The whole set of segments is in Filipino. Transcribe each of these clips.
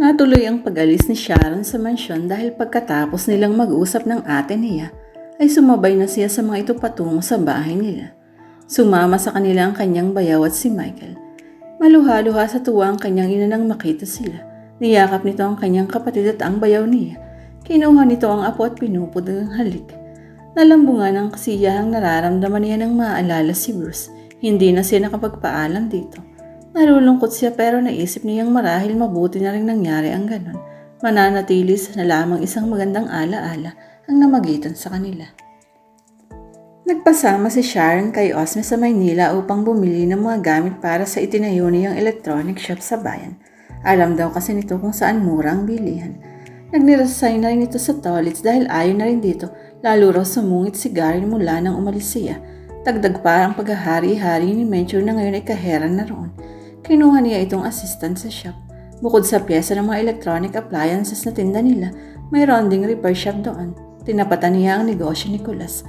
Natuloy ang pag-alis ni Sharon sa mansyon dahil pagkatapos nilang mag-usap ng ate niya, ay sumabay na siya sa mga ito patungo sa bahay nila. Sumama sa kanila ang kanyang bayaw at si Michael. Maluha-luha sa tuwa ang kanyang ina nang makita sila. Niyakap nito ang kanyang kapatid at ang bayaw niya. Kinuha nito ang apo at pinupod ang halik. Nalambungan ang kasiyahang nararamdaman niya nang maaalala si Bruce. Hindi na siya nakapagpaalam dito. Nalulungkot siya pero naisip niyang marahil mabuti na rin nangyari ang ganon. Mananatili na lamang isang magandang alaala ang namagitan sa kanila. Nagpasama si Sharon kay Osme sa Maynila upang bumili ng mga gamit para sa itinayo niyang electronic shop sa bayan. Alam daw kasi nito kung saan mura ang bilihan. Nagniresign na rin ito sa Tolits dahil ayaw na rin dito, lalo raw sumungit si Gary mula nang umalis siya. Dagdag pa ang paghahari-hari ni Mencho na ngayon ay kahera na roon. Kinuha niya itong assistant sa shop. Bukod sa pyesa ng mga electronic appliances na tinda nila, mayroon ding repair shop doon. Tinapatan niya ang negosyo ni Kulas.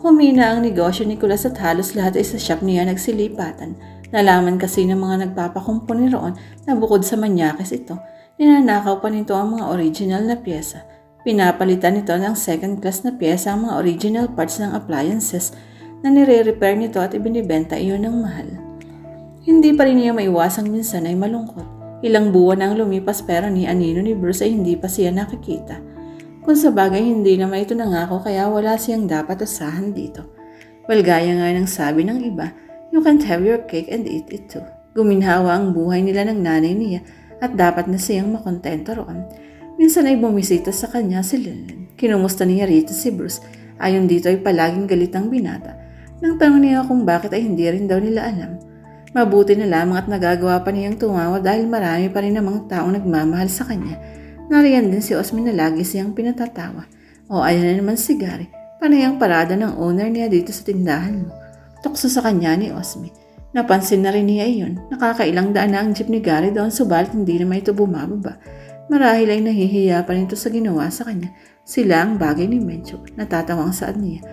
Humina ang negosyo ni Kulas at halos lahat ay sa shop niya nagsilipatan. Nalaman kasi ng mga nagpapakumpuni roon na bukod sa manyakis ito, ninanakaw pa nito ang mga original na pyesa. Pinapalitan nito ng second class na pyesa ang mga original parts ng appliances na nire-repair nito at ibinibenta iyon ng mahal. Hindi pa rin niya maiwasang minsan ay malungkot. Ilang buwan ang lumipas pero ni Anino ni Bruce ay hindi pa siya nakikita. Kung sa bagay hindi naman ito nangako kaya wala siyang dapat asahan dito. Well, gaya nga ng sabi ng iba, you can't have your cake and eat it too. Guminhawa ang buhay nila ng nanay niya at dapat na siyang makontento roon. Minsan ay bumisita sa kanya si Lillian. Kinumusta niya rito si Bruce. Ayon dito ay palaging galit ang binata. Nang tanong niya kung bakit ay hindi rin daw nila alam. Mabuti na lamang at nagagawa pa niyang tumawa dahil marami pa rin namang taong nagmamahal sa kanya. Nariyan din si Osmin na lagi siyang pinatatawa. O ayan na naman si Gary. Panay ang parada ng owner niya dito sa tindahan mo. Tukso sa kanya ni Osmi. Napansin na rin niya iyon. Nakakailang daan na ang jeep ni Gary doon subalit hindi naman ito bumababa. Marahil ay nahihiya pa rin ito sa ginawa sa kanya. Sila ang bagay ni Mencho. Natatawang saan niya.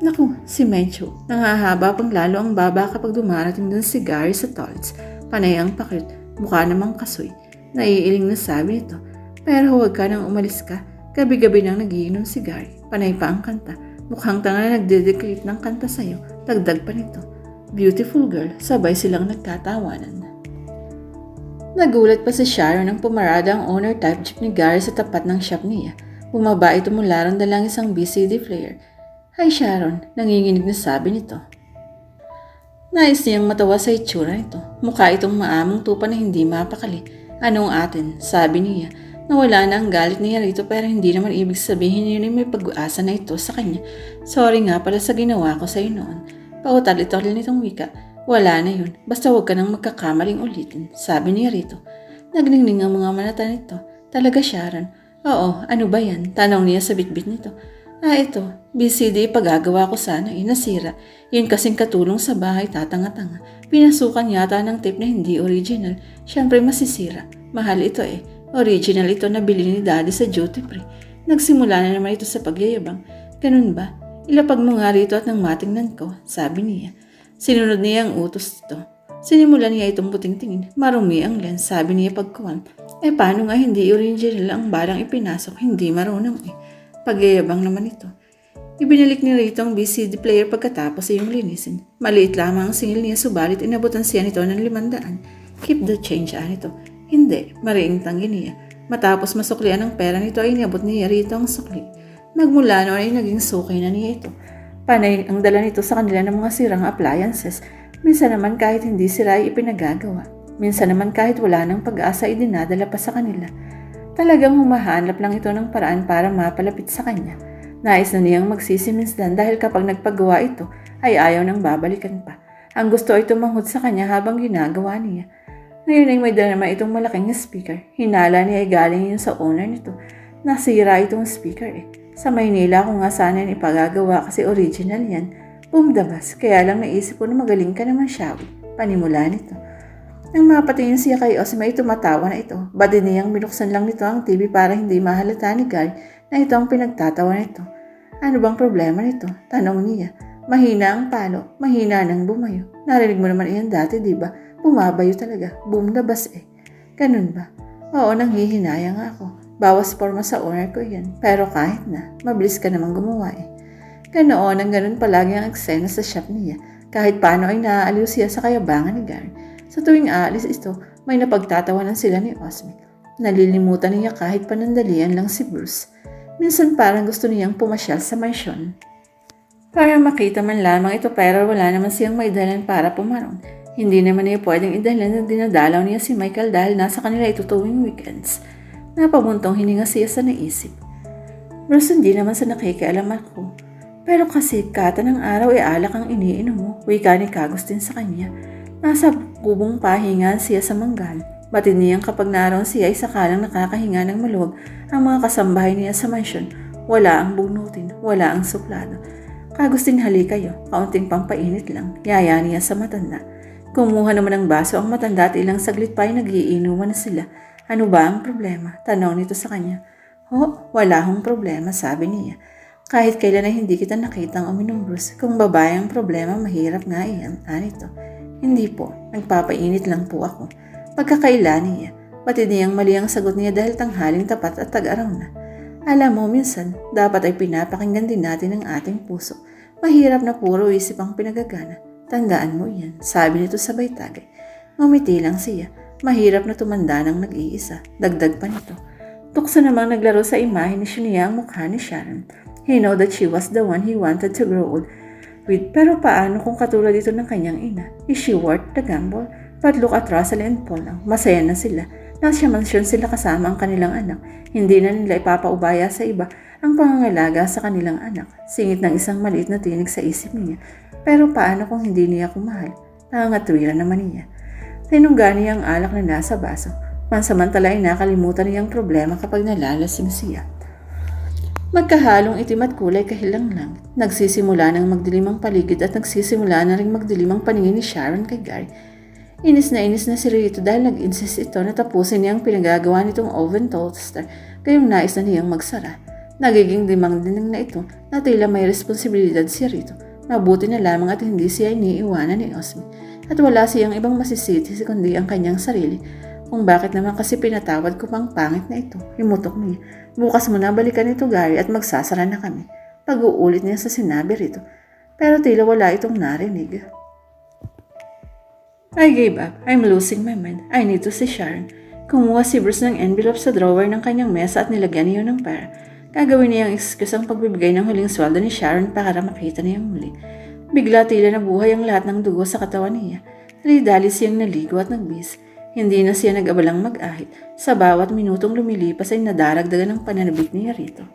Naku, si Mencho. Nangahaba pang lalo ang baba kapag dumarating doon si Gary sa Tolts. Panay ang pakit. Mukha namang kasoy. Naiiling na sabi nito. Pero huwag ka nang umalis ka. Gabi-gabi nang nagiinom si Gary. Panay pa ang kanta. Mukhang tanga na nagdedicate ng kanta sa'yo. Dagdag pa nito. Beautiful girl. Sabay silang nagtatawanan. Nagulat pa si Sharon nang pumarada ang owner type jeep ni Gary sa tapat ng shop niya. Bumaba ito mula ron dalang isang BCD player. Hi Sharon, nanginginig na sabi nito. Nais niyang matawa sa itsura nito. Mukha itong maamong tupa na hindi mapakali. Anong atin? Sabi niya. Nawala na ang galit niya rito pero hindi naman ibig sabihin yun ay may pag-uasa na ito sa kanya. Sorry nga pala sa ginawa ko sa iyo noon. Pautal-ital nitong wika. Wala na yun. Basta huwag ka nang magkakamaling ulitin. Sabi niya rito. Nagningning ang mga manata nito. Talaga Sharon. Oo, ano ba yan? Tanong niya sa bitbit nito. Ah, ito. BCD pagagawa ko sana. Eh, nasira. Yun kasing katulong sa bahay tatanga-tanga. Pinasukan yata ng tape na hindi original. Siyempre masisira. Mahal ito eh. Original ito na bili ni daddy sa duty free. Nagsimula na naman ito sa pagyayabang. Ganun ba? Ilapag mo nga rito at nang matingnan ko, sabi niya. Sinunod niya ang utos nito. Sinimulan niya itong puting-tingin. Marumi ang lens, sabi niya pagkuhan. Eh paano nga hindi original ang balang ipinasok, hindi marunong eh. Pagyayabang naman ito. Ibinalik ni Rito ang BCD player pagkatapos iyong linisin. Maliit lamang ang singil niya subalit inabutan siya nito ng limandaan. Keep the change ah nito. Hindi, mariing tanggi niya. Matapos masuklian ang pera nito ay inabot niya rito ang sukli. Magmula noon ay naging sukay na niya ito. Panay ang dala nito sa kanila ng mga sirang appliances. Minsan naman kahit hindi sira ay ipinagagawa. Minsan naman kahit wala ng pag-asa ay dinadala pa sa kanila. Talagang humahanap lang ito ng paraan para mapalapit sa kanya. Nais na niyang magsisimisdan dahil kapag nagpagawa ito ay ayaw nang babalikan pa. Ang gusto ay tumanghod sa kanya habang ginagawa niya. Ngayon ay may dala naman itong malaking speaker. Hinala niya ay galing yun sa owner nito. Nasira itong speaker eh. Sa Maynila ko nga sana ipagagawa kasi original yan. Bumdabas, kaya lang naisip ko na magaling ka naman Shawi. Panimula nito. Nang mapatingin siya kay Osma ay tumatawa na ito. Badi niyang binuksan lang nito ang TV para hindi mahalata ni Gary na ito ang pinagtatawa nito. Ano bang problema nito? Tanong niya. Mahina ang palo, mahina nang bumayo. Narinig mo naman iyan dati, di ba? Bumabayo talaga. Boom bus eh. Ganun ba? Oo, nanghihinaya nga ako. Bawas forma sa owner ko yan. Pero kahit na, mabilis ka namang gumawa eh. Ganoon ang ganun palagi ang eksena sa shop niya. Kahit paano ay naaaliw siya sa kayabangan ni Gary. Sa tuwing aalis ito, may napagtatawanan sila ni Osmic. Nalilimutan niya kahit panandalian lang si Bruce. Minsan parang gusto niyang pumasyal sa mansyon. Para makita man lamang ito pero wala naman siyang may dalan para pumaron. Hindi naman niya pwedeng idalan na dinadalaw niya si Michael dahil nasa kanila ito tuwing weekends. Napabuntong hininga siya sa naisip. Bruce, hindi naman sa nakikialam ako. Pero kasi kata ng araw ay alak ang iniinom mo, wika ni Kagustin sa kanya. Nasa kubong pahinga siya sa manggal. Batid niyang kapag naroon siya ay sakalang nakakahinga ng maluwag ang mga kasambahay niya sa mansyon. Wala ang bunutin, wala ang suplado. Kagustin hali kayo, kaunting pampainit lang, yaya niya sa matanda. Kumuha naman ng baso ang matanda at ilang saglit pa ay nagiinuman na sila. Ano ba ang problema? Tanong nito sa kanya. Oh, wala hong problema, sabi niya. Kahit kailan ay hindi kita nakitang uminom, Bruce. Kung babae ang problema, mahirap nga iyan. Anito. Hindi po. Nagpapainit lang po ako. Pagkakaila niya. Pati niyang mali ang sagot niya dahil tanghaling tapat at tag-araw na. Alam mo, minsan, dapat ay pinapakinggan din natin ang ating puso. Mahirap na puro isip ang pinagagana. Tandaan mo yan, sabi nito sabay tagay. Ngumiti lang siya. Mahirap na tumanda ng nag-iisa. Dagdag pa nito. Tukso namang naglaro sa imahe ni Shunia ang mukha ni Sharon. He know that she was the one he wanted to grow old with. Pero paano kung katulad ito ng kanyang ina? Is she worth the gamble? But look at Russell and Paul lang. Masaya na sila. Nasa mansyon sila kasama ang kanilang anak. Hindi na nila ipapaubaya sa iba ang pangangalaga sa kanilang anak. Singit ng isang maliit na tinig sa isip niya. Pero paano kung hindi niya kumahal? Nangangatwiran naman niya. Tinungga niya ang alak na nasa baso. Pansamantala ay nakalimutan niya ang problema kapag nalalasing siya. Magkahalong itim at kulay kahilang lang. Nagsisimula ng magdilim ang paligid at nagsisimula na rin magdilim ang paningin ni Sharon kay Gary. Inis na inis na si Rito dahil nag-insist ito na tapusin niya ang pinagagawa nitong oven toaster kayong nais na niyang magsara. Nagiging dimang din na ito na tila may responsibilidad si Rito. Mabuti na lamang at hindi siya iniiwanan ni Osmi at wala siyang ibang masisiti kundi ang kanyang sarili kung bakit naman kasi pinatawad ko pang pangit na ito. Himutok niya. Bukas mo na balikan ito Gary at magsasara na kami. Pag-uulit niya sa sinabi rito. Pero tila wala itong narinig. I gave up. I'm losing my mind. I need to see Sharon. Kumuha si Bruce ng envelope sa drawer ng kanyang mesa at nilagyan niya ng pera. Gagawin niya ang excuse ang pagbibigay ng huling sweldo ni Sharon para makita niya muli. Bigla tila nabuhay ang lahat ng dugo sa katawan niya. Dali-dali siyang naligo at nagbis. Hindi na siya nag-abalang mag-ahit. Sa bawat minutong lumilipas ay nadaragdagan ng pananabik niya rito.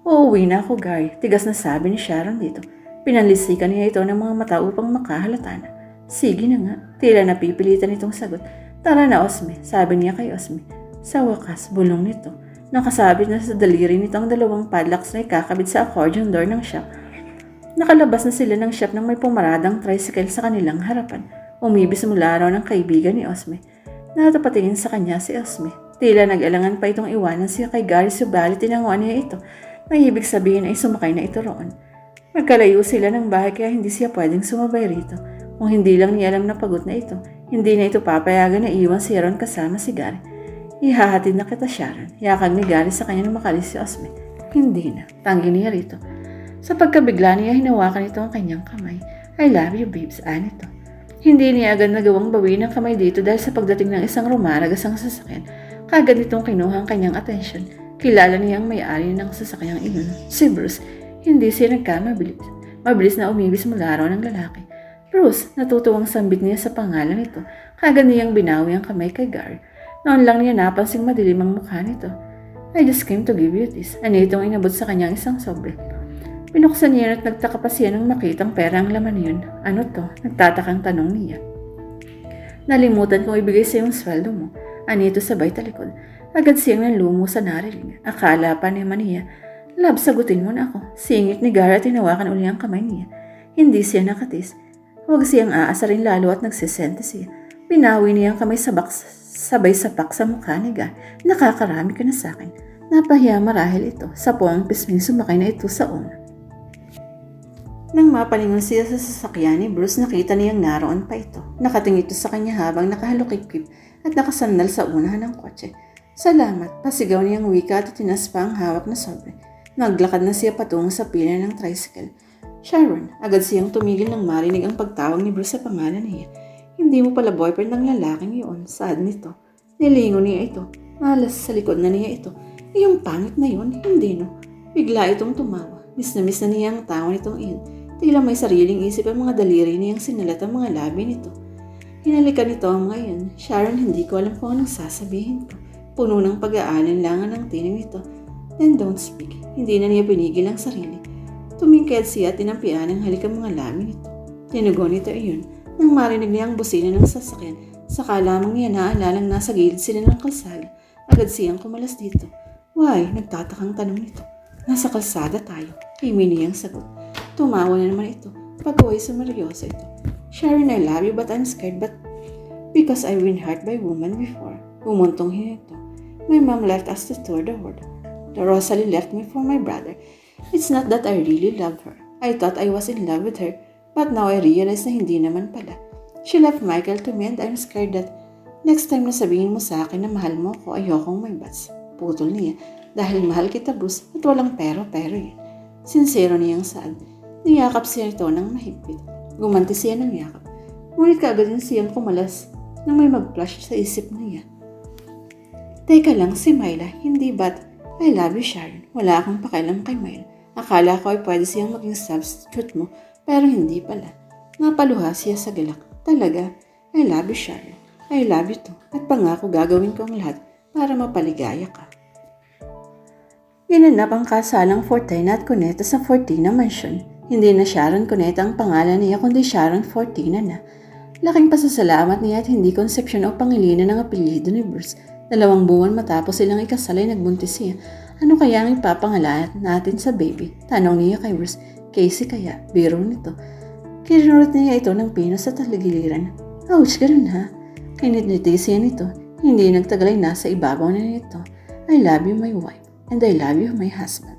Uuwi na ako, Gary. Tigas na sabi ni Sharon dito. Pinalisikan niya ito ng mga mata upang makahalata na. Sige na nga. Tila napipilitan itong sagot. Tara na, Osme. Sabi niya kay Osme. Sa wakas, bulong nito. Nakasabit na sa daliri nito ang dalawang padlocks na ikakabit sa accordion door ng shop. Nakalabas na sila ng shop nang may pumaradang tricycle sa kanilang harapan. Umibis mula raw ng kaibigan ni Osme. Natapatingin sa kanya si Osme. Tila nag-alangan pa itong iwanan siya kay Gary subalit tinanguan niya ito. May ibig sabihin ay sumakay na ito roon. Magkalayo sila ng bahay kaya hindi siya pwedeng sumabay rito. Kung hindi lang niya alam na pagod na ito, hindi na ito papayagan na iwan si Aaron kasama si Gary. Ihahatid na kita Sharon. Yakag ni Gary sa kanya nang makalis si Osme. Hindi na. Tanggi niya rito. Sa pagkabigla niya, hinawakan ito ang kanyang kamay. I love you, babes. Anito. Hindi niya agad nagawang bawiin ang kamay dito dahil sa pagdating ng isang rumaragas ang sasakyan. Kagad itong kinuha ang kanyang atensyon. Kilala niya ang may-ari ng sasakyang iyon, si Bruce. Hindi siya nagkamabilis. Mabilis na umibis mula raw ng lalaki. Bruce, natutuwang sambit niya sa pangalan nito. Kagad niyang binawi ang kamay kay Gary. Noon lang niya napansing madilim ang mukha nito. I just came to give you this. Ano itong inabot sa kanyang isang sobre. Pinuksan niya at nagtaka pa siya nang makitang pera ang laman niyon. Ano to? Nagtatakang tanong niya. Nalimutan kong ibigay sa yung sweldo mo. Anito sabay talikod. Agad siyang nanlumo sa narinig. Akala pa naman niya, Lab, sagutin mo na ako. Singit ni Gara tinawakan uli ang kamay niya. Hindi siya nakatis. Huwag siyang aasarin lalo at nagsisente siya. Pinawi niya ang kamay sa box, sabay sapak sa mukha ni Gar. Nakakarami ka na sa akin. Napahiya marahil ito. Sa poong pisming sumakay na ito sa una. Nang mapalingon siya sa sasakyan ni Bruce, nakita niyang naroon pa ito. Nakatingin ito sa kanya habang nakahalukip at nakasandal sa unahan ng kotse. Salamat, pasigaw niyang wika at tinas pa ang hawak na sobre. Naglakad na siya patungo sa pila ng tricycle. Sharon, agad siyang tumigil nang marinig ang pagtawag ni Bruce sa pangalan niya. Hindi mo pala boyfriend ng lalaking iyon, sad nito. Nilingon niya ito. Malas sa likod na niya ito. Iyong pangit na yun, hindi no. Bigla itong tumawa. Miss na miss na niya ang tawa nitong iyon. Tila may sariling isip ang mga daliri niyang sinalat ang mga labi nito. Hinalikan nito ang ngayon. Sharon, hindi ko alam kung anong sasabihin ko. Puno ng pag-aalinlangan ng tinig nito. Then don't speak. Hindi na niya pinigil ang sarili. Tumingkad siya at tinampian ang halik ang mga labi nito. Tinugon nito iyon nang marinig niya ang busina ng sasakyan. Saka lamang niya naalalang nasa gilid sila ng kalsada. Agad siyang kumalas dito. Why? Nagtatakang tanong nito. Nasa kalsada tayo. Himi niyang sagot. Tumawa na naman ito. Pag-uwi sa Mariosa ito. Sharon, I love you but I'm scared but because I've been hurt by woman before. Umuntong hiya ito. My mom left us to tour the world. The Rosalie left me for my brother. It's not that I really love her. I thought I was in love with her, but now I realize na hindi naman pala. She left Michael to me and I'm scared that next time na sabihin mo sa akin na mahal mo ko, ayokong may bats. Putol niya dahil mahal kita Bruce at walang pero-pero yun. Sincero niyang saad. Niyakap siya ito ng mahigpit. Gumanti siya ng yakap. Ngunit kaagad din siyang kumalas nang may mag-flash sa isip niya. Teka lang, si Myla, hindi ba't I love you, Sharon. Wala akong pakialam kay Myla. Akala ko ay pwede siyang maging substitute mo, pero hindi pala. Napaluha siya sa galak. Talaga, I love you, Sharon. I love you too. At pangako gagawin ko ang lahat para mapaligaya ka. Ginanap ang kasalang Fortina at Cuneta sa Fortina Mansion. Hindi na Sharon Cuneta ang pangalan niya kundi Sharon Fortina na. Laking pasasalamat niya at hindi konsepsyon o pangilinan ng apelyido ni Bruce. Dalawang buwan matapos silang ikasal ay nagbuntis siya. Ano kaya ang ipapangalanan natin sa baby? Tanong niya kay Bruce. Casey kaya, biro nito. Kinurot niya ito ng pino sa taligiliran. Ouch, ganun ha. Kinitniti siya nito. Hindi nagtagal ay nasa ibabaw na nito. I love you, my wife. And I love you, my husband.